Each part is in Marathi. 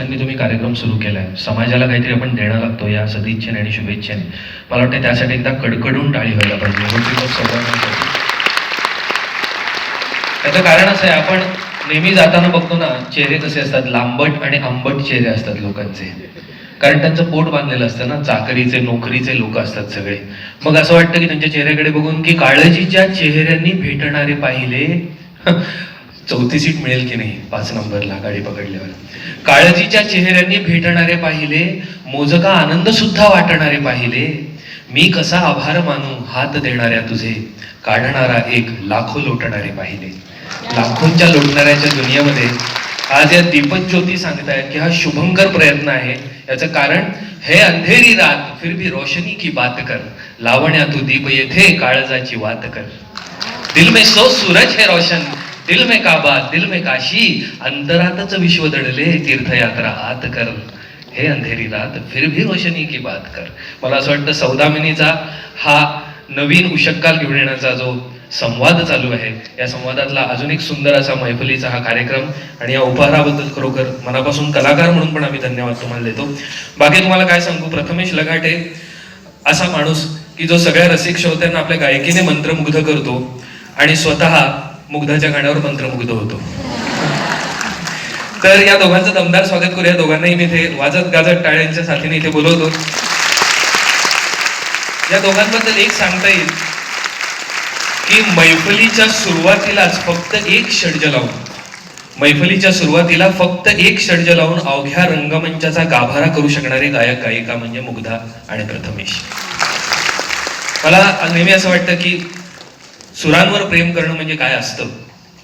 वर्षांनी तुम्ही कार्यक्रम सुरू केलाय. समाजाला काहीतरी आपण देणं लागतो या सदिच्छेने आणि शुभेच्छेने. मला वाटतं त्यासाठी एकदा कडकडून टाळी व्हायला पाहिजे. त्याचं कारण असं आहे आपण नेहमी जाताना बघतो ना चेहरे कसे असतात लांबट आणि आंबट चेहरे असतात लोकांचे. कारण त्यांचं पोट बांधलेलं असतं ना चाकरीचे नोकरीचे लोक असतात सगळे. मग असं वाटतं की त्यांच्या चेहऱ्याकडे बघून की काळजीच्या चेहऱ्यांनी भेटणारे पाहिले. चौथी सीट मिळेल की नाही? पाच नंबरला गाडी पकडल्यावर. काळजीच्या चेहऱ्यांनी भेटणारे पाहिले मोजका आनंद सुद्धा वाटणारे पाहिले. मी कसा आभार मानू हात देणाऱ्या तुझे? काढणारा एक लाखो लोटणारे पाहिले. लाखोंच्या लोटणाऱ्याच्या दुनियेमध्ये आज या दीपक ज्योती सांगतायत की हा शुभंकर प्रयत्न आहे. याचं कारण हे अंधेरी रात फिर भी रोशनी की बात कर. लावण्या तू दीप येथे काळजाची वात कर. दिल में सो सूरज है रोशन दिल में काबा दिल में काशी अंतरातच विश्व दडले तीर्थयात्रा आत कर. हे अंधेरी रात फिर भी रोशनी की बात कर. मला असं वाटतं सौदामिनीचा हा नवीन उशक्काल घेऊन येण्याचा जो संवाद चालू आहे या संवादातला अजून एक सुंदर असा मैफलीचा हा कार्यक्रम आणि या उपहाराबद्दल खरोखर मनापासून कलाकार म्हणून पण आम्ही धन्यवाद तुम्हाला देतो. बाकी तुम्हाला काय सांगू? प्रथमेश लगाटे असा माणूस की जो सगळ्या रसिक श्रोत्यांना आपल्या गायकीने मंत्रमुग्ध करतो आणि स्वतः मुग्धाच्या गाण्यावर मंत्रमुग्ध होतो. तर या दोघांचं दमदार स्वागत करूया. दोघांनाही मी इथे वाजत गाजत टाळ्यांच्या साथीने इथे बोलवतो. या दोघांबद्दल एक सांगता येईल की मैफलीच्या सुरुवातीलाच फक्त एक षडज लावून मैफलीच्या सुरुवातीला फक्त एक षडज लावून अवघ्या रंगमंचाचा गाभारा करू शकणारे गायक गायिका म्हणजे मुग्धा आणि प्रथमेश. मला नेहमी असं वाटतं की सुरांवर प्रेम करणं म्हणजे काय असतं?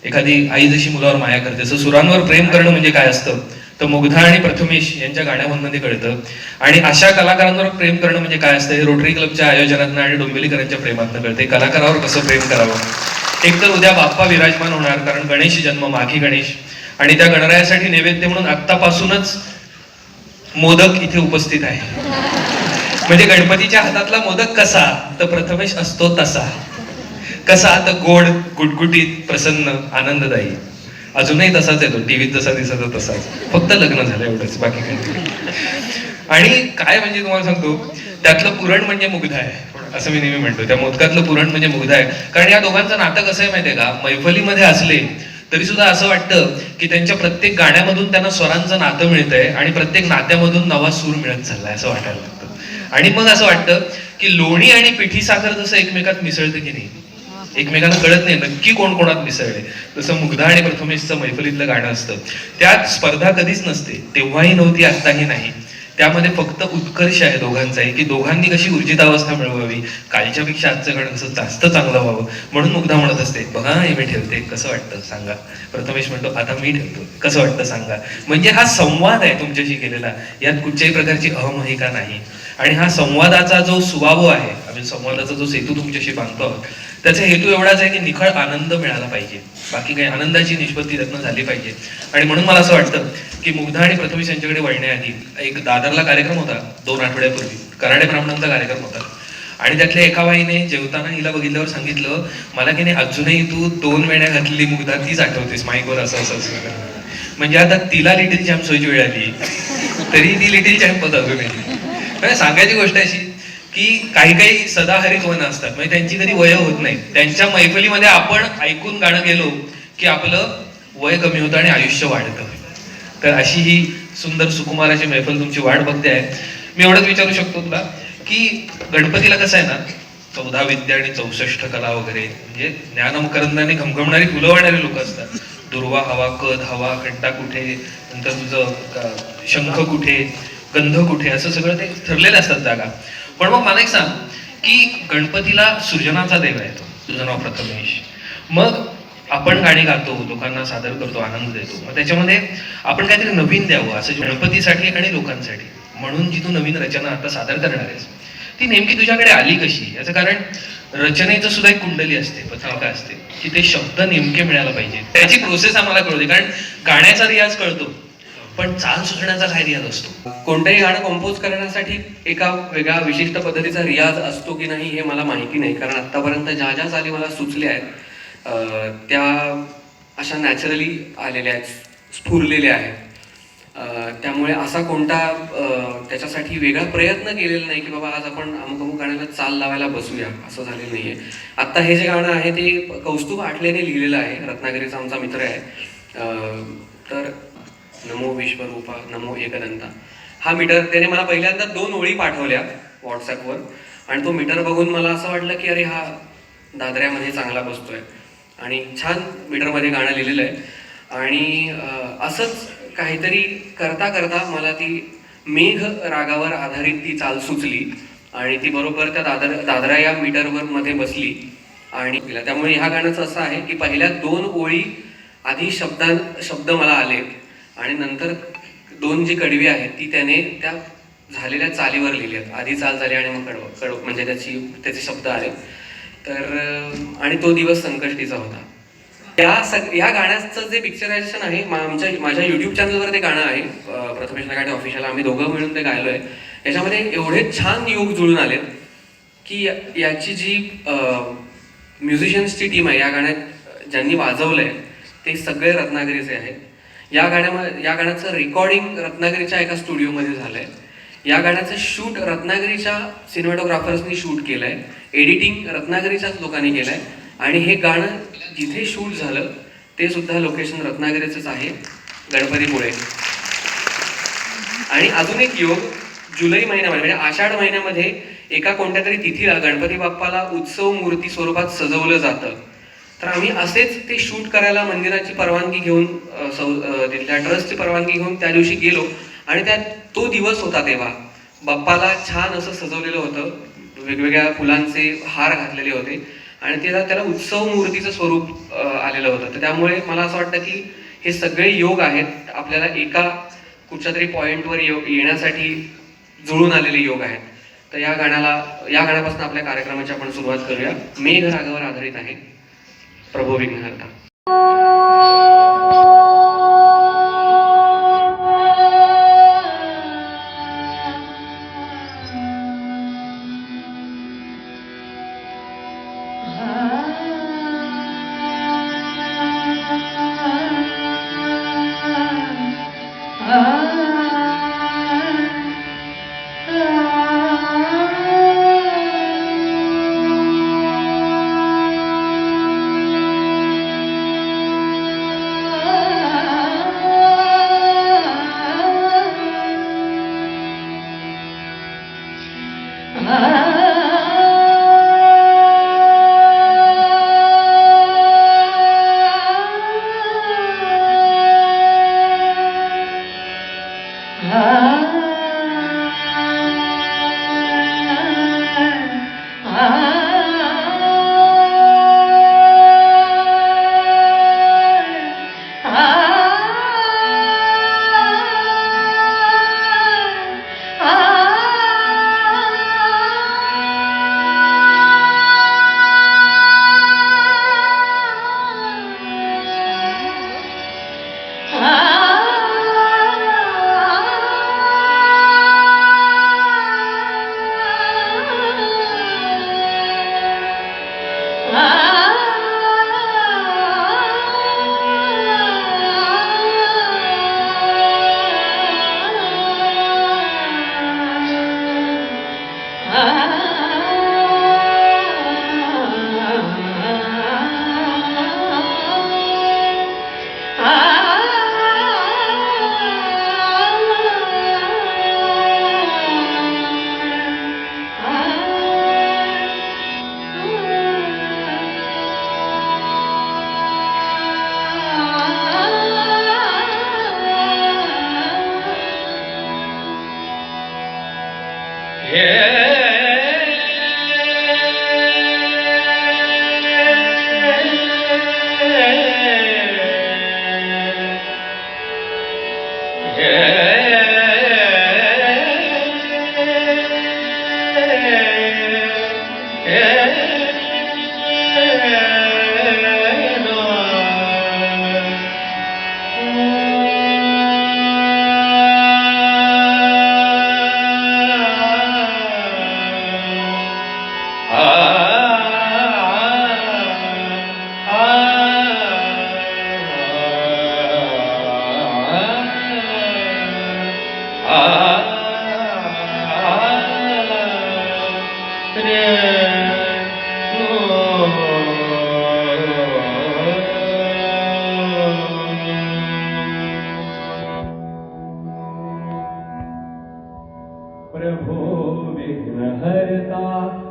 एखादी आई जशी मुलावर माया करते तसं सुरांवर प्रेम करणं म्हणजे काय असतं? तर मुग्धा आणि प्रथमेश यांच्या गाण्यामधनं ते कळतं. आणि अशा कलाकारांवर प्रेम करणं म्हणजे काय असतं? हे रोटरी क्लबच्या आयोजनातनं आणि डोंबिवलीकरांच्या प्रेमातनं कळते. कलाकारावर कसं प्रेम करावं? एक तर उद्या बाप्पा विराजमान होणार कारण गणेश जन्म माघी गणेश. आणि त्या गणरायासाठी नैवेद्य म्हणून आत्तापासूनच मोदक इथे उपस्थित आहे. म्हणजे गणपतीच्या हातातला मोदक कसा? तर प्रथमेश असतो तसा. कसा आता गोड गुटगुटीत प्रसन्न आनंददायी. अजूनही तसाच येतो टीव्हीत जसा दिसत तसाच. फक्त लग्न झालं एवढंच बाकी आणि काय म्हणजे तुम्हाला सांगतो त्यातलं पुरण म्हणजे मुग्ध आहे असं मी नेहमी म्हणतो. त्या मोदकातलं पुरण म्हणजे मुग्ध आहे. कारण या दोघांचं नातं कसं आहे माहितीये का? मैफलीमध्ये असले तरी सुद्धा असं वाटतं की त्यांच्या प्रत्येक गाण्यामधून त्यांना स्वरांचं नातं मिळतंय आणि प्रत्येक नात्यामधून नवा सूर मिळत चाललाय असं वाटायला लागतं. आणि मग असं वाटतं की लोणी आणि पिठी साखर जसं एकमेकात मिसळतं की नाही एकमेकांना कळत नाही नक्की कोण कोणात मिसळले. तसं मुग्धा आणि प्रथमेशचं मैफलीतलं गाणं असतं त्यात स्पर्धा कधीच नसते तेव्हाही नव्हती आत्ताही नाही. त्यामध्ये फक्त उत्कर्ष आहे दोघांचाही की दोघांनी कशी ऊर्जितावस्था मिळवावी कालच्यापेक्षा आजचं गाणं कसं जास्त चांगलं व्हावं म्हणून मुग्धा म्हणत असते बघा हे मी ठेवते कसं वाटतं सांगा. प्रथमेश म्हणतो आता मी ठेवतो कसं वाटतं सांगा. म्हणजे हा संवाद आहे तुमच्याशी केलेला यात कुठच्याही प्रकारची अहमहिका नाही. आणि हा संवादाचा जो सुवाव आहे आम्ही संवादाचा जो सेतू तुमच्याशी बांधतो आहोत त्याचा हेतू एवढाच आहे की निखळ आनंद मिळाला पाहिजे. बाकी काही आनंदाची निष्पत्ती त्यातनं झाली पाहिजे. आणि म्हणून मला असं वाटतं की मुग्धा आणि प्रथमेश यांच्याकडे वळण्याआधी एक दादरला कार्यक्रम होता दोन आठवड्यापूर्वी. कराडे ब्राह्मणांचा कार्यक्रम होता. आणि त्यातल्या एका बाईने जेवताना हिला बघितल्यावर सांगितलं मला की नाही अजूनही तू दोन वेण्या घातलेली मुग्धा तीच आठवतेस माईकवर असं असं असं. म्हणजे आता तिला लिटिल चॅम्प सोयची वेळ आली. तरी ती लिटिल चॅम्प होत अजूनही. सांगायची गोष्ट अशी की काही काही सदाहरित वन असतात. म्हणजे त्यांची कधी वय होत नाही. त्यांच्या मैफलीमध्ये आपण ऐकून गाणं गेलो की आपलं वय कमी होतं आणि आयुष्य वाढतं. तर अशी ही सुंदर सुकुमाराची मैफल तुमची वाट बघते आहे. मी एवढंच विचारू शकतो तुला की गणपतीला कसं आहे ना चौदा विद्या आणि चौसष्ट कला वगैरे म्हणजे ज्ञानमकरंदाने घमघमणारी फुलं वाढणारे लोक असतात. दुर्वा हवा कद हवा घंटा कुठे नंतर तुझं शंख कुठे गंध कुठे असं सगळं ते ठरलेलं असतात जागा. पण मग मला एक सांग की गणपतीला सृजनाचा देव आहे तो तुझं नाव प्रथमेश. मग आपण गाणी गातो लोकांना सादर करतो आनंद देतो. मग त्याच्यामध्ये आपण काहीतरी नवीन द्यावं असं गणपतीसाठी आणि लोकांसाठी. म्हणून जी तू नवीन रचना आता सादर करणार आहेस ती नेमकी तुझ्याकडे आली कशी? याचं कारण रचनेचं सुद्धा एक कुंडली असते पथावका असते की ते शब्द नेमके मिळायला पाहिजे त्याची प्रोसेस आम्हाला कळते कारण गाण्याचा रियाज कळतो. पण चाल सुचण्याचा काय रियाज असतो. कोणतंही गाणं कंपोज करण्यासाठी एका वेगळ्या विशिष्ट पद्धतीचा रियाज असतो की नाही हे मला माहिती नाही. कारण आत्तापर्यंत ज्या ज्या चाली मला सुचल्या आहेत त्या अशा नॅचरली आलेल्या आहेत स्फुरलेल्या आहेत. त्यामुळे असा कोणता त्याच्यासाठी वेगळा प्रयत्न केलेला नाही की बाबा आज आपण अमुक अमुक गाण्याला चाल लावायला बसूया असं झालेलं नाही आहे आत्ता हे जे गाणं आहे ते कौस्तुभ आठलेने लिहिलेलं आहे. रत्नागिरीचा आमचा मित्र आहे. तर नमो विश्वरूपा नमो एकदंता. हा मीटर त्याने मला पहिल्यांदा दोन ओळी पाठवल्या व्हॉट्सॲपवर. आणि तो मीटर बघून मला असं वाटलं की अरे हा दादऱ्यामध्ये चांगला बसतोय. आणि छान मीटरमध्ये गाणं लिहिलेलं आहे. आणि असंच काहीतरी करता करता मला ती मेघ रागावर आधारित ती चाल सुचली. आणि ती बरोबर त्या दादर दादरा या मीटरवर मध्ये बसली. आणि त्यामुळे ह्या गाण्याचं असं आहे की पहिल्या दोन ओळी आधी शब्दां शब्द मला आले. आणि नंतर दोन जी कडवी आहेत ती त्याने त्या झालेल्या चालीवर लिहिली आहेत. आधी चाल झाली आणि मग कडव. कडव म्हणजे त्याची त्याचे शब्द आले. तर आणि तो दिवस संकष्टीचा होता. या सग या गाण्याचं जे पिक्चरायझेशन आहे आमच्या माझ्या युट्यूब चॅनलवर ते गाणं आहे. प्रथमेश नगाडे ऑफिशियल आम्ही दोघं मिळून ते गायलो आहे याच्यामध्ये एवढे छान योग जुळून आलेत की याची जी म्युझिशियन्सची टीम आहे या गाण्यात ज्यांनी वाजवलं आहे ते सगळे रत्नागिरीचे आहेत. या गाण्यामध्ये या गाण्याचं रेकॉर्डिंग रत्नागिरीच्या एका स्टुडिओमध्ये झालं आहे या गाण्याचं शूट रत्नागिरीच्या सिनेमॅटोग्राफर्सनी शूट केलं आहे एडिटिंग रत्नागिरीच्याच लोकांनी केलं आहे आणि हे गाणं जिथे शूट झालं ते सुद्धा लोकेशन रत्नागिरीचंच आहे गणपतीपुळे. आणि अजून एक योग जुलै महिन्यामध्ये म्हणजे आषाढ महिन्यामध्ये एका कोणत्या तरी तिथीला गणपती बाप्पाला उत्सव मूर्ती स्वरूपात सजवलं जातं. तर आम्ही असेच ते शूट करायला मंदिराची परवानगी घेऊन सौ- तिथल्या ट्रस्टची परवानगी घेऊन त्या दिवशी गेलो. आणि त्या तो दिवस होता तेव्हा. बाप्पाला छान असं सजवलेलं होतं. वेगवेगळ्या फुलांचे हार घातलेले होते. आणि त्याला त्याला उत्सव मूर्तीचं स्वरूप आलेलं होतं. तर त्यामुळे मला असं वाटतं की हे सगळे योग आहेत. आपल्याला एका कुठच्या तरी पॉईंटवर येण्यासाठी जुळून आलेले योग आहेत. तर या गाण्याला या गाण्यापासून आपल्या कार्यक्रमाची आपण सुरुवात करूया. मेघ रागावर आधारित आहे. प्रभू विघ्नहर्ता.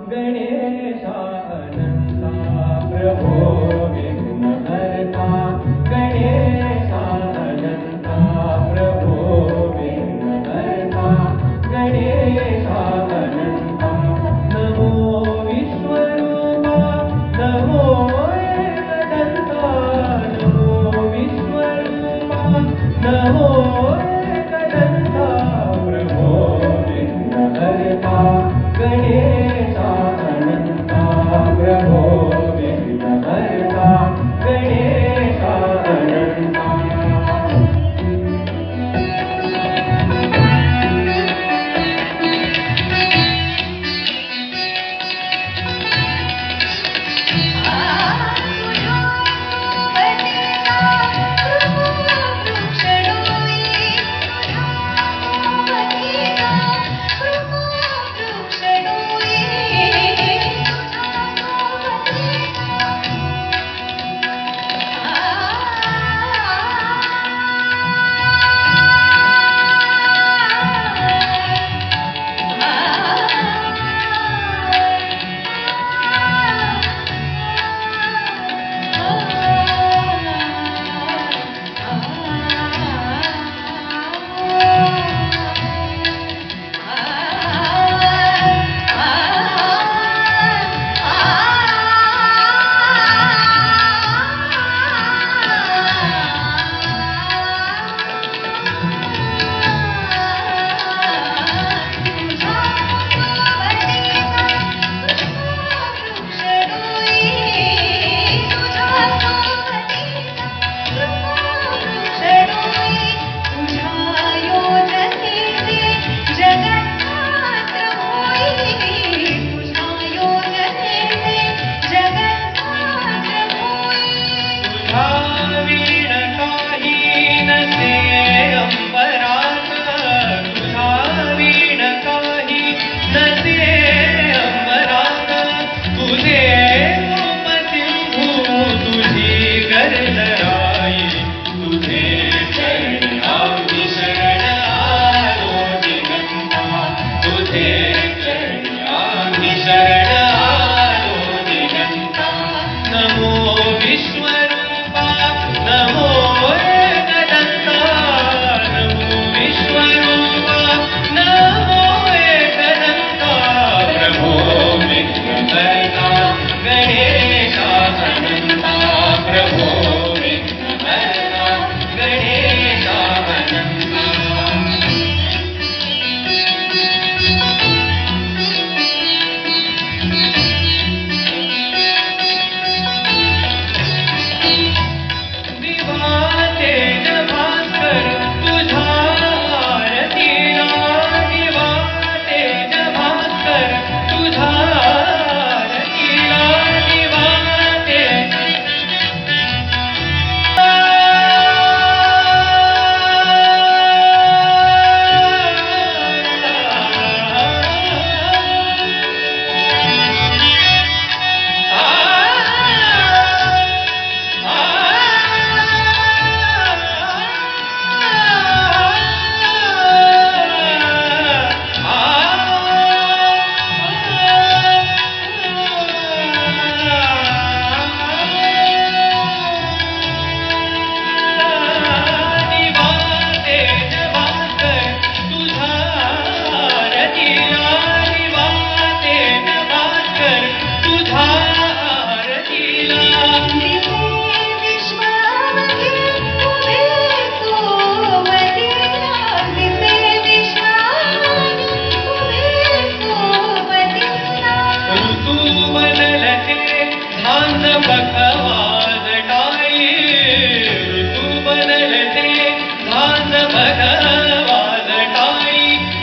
गणेशा अनन्ता प्रभो विघ्नहर्ता गणेशा अनन्ता प्रभो विघ्नहर्ता गणेशा अनन्ता। नमो विश्वरूपा नमो एकदन्ता प्रभो विघ्नहर्ता गणेशा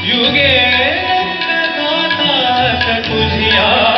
युगे तुझिया